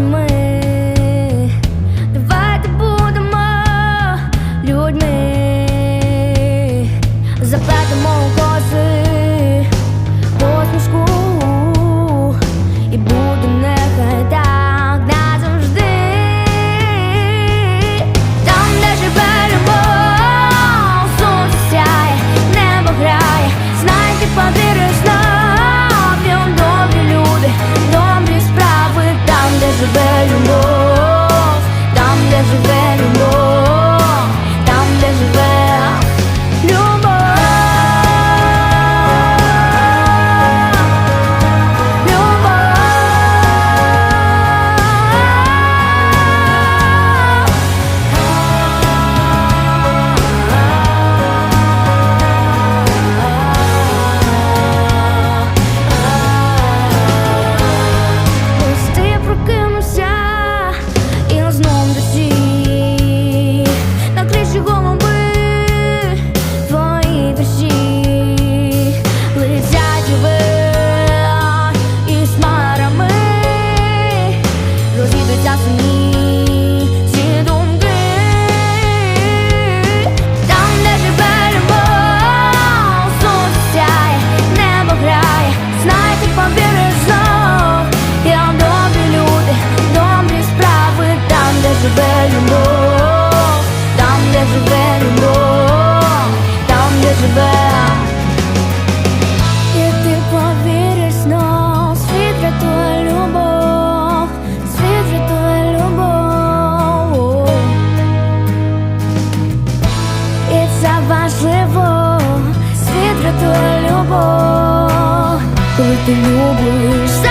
ми, давайте будемо людьми, заплатимо кози посмішку. І буде нехай так назавжди. Там, де живе любов, небо грає. важливо, світ рятує